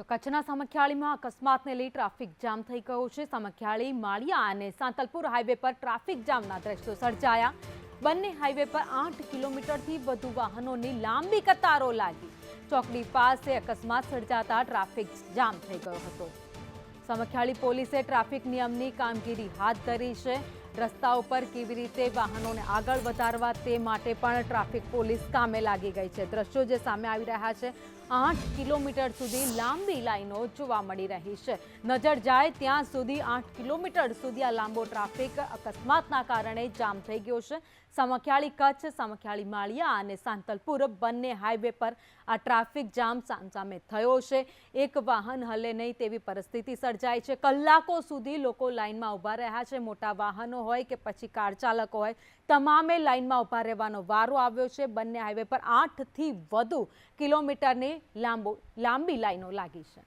તો કચ્છના સામખિયાળીમાં અકસ્માતને લઈ ટ્રાફિક જામ થઈ ગયો છે. સામખિયાળી, માળિયા અને સાંતલપુર હાઈવે પર ટ્રાફિક જામના દ્રશ્યો સર્જાયા. બંને હાઈવે પર આઠ કિલોમીટરથી વધુ વાહનોની લાંબી કતારો લાગી. ચોકડી પાસે અકસ્માત સર્જાતા ટ્રાફિક જામ થઈ ગયો હતો. સામખિયાળી પોલીસે ટ્રાફિક નિયમની કામગીરી હાથ ધરી છે. રસ્તા ઉપર કેવી રીતે વાહનોને આગળ વધારવા તે માટે પણ ટ્રાફિક પોલીસ કામે લાગી ગઈ છે. દ્રશ્યો જે સામે આવી રહ્યા છે આઠ કિલોમીટર સુધી લાંબી લાઈનો જોવા મળી રહી છે. નજર જાય ત્યાં સુધી આઠ કિલોમીટર સુધી આ લાંબો ટ્રાફિક અકસ્માતના કારણે જામ થઈ ગયો છે. સામખિયાળી કચ્છ, સામખિયાળી માળિયા અને સાંતલપુર બંને હાઈવે પર આ ટ્રાફિક જામ સામસામે થયો છે. એક વાહન હલે નહીં તેવી પરિસ્થિતિ સર્જાઈ છે. કલાકો સુધી લોકો લાઇનમાં ઊભા રહ્યા છે. મોટા વાહનો હોય કે પછી કાર ચાલકો હોય, તમામે લાઇનમાં ઊભા રહેવાનો વારો આવ્યો છે. બંને હાઈવે પર આઠથી વધુ કિલોમીટરની લાંબો લાંબી લાઈનો લાગી છે.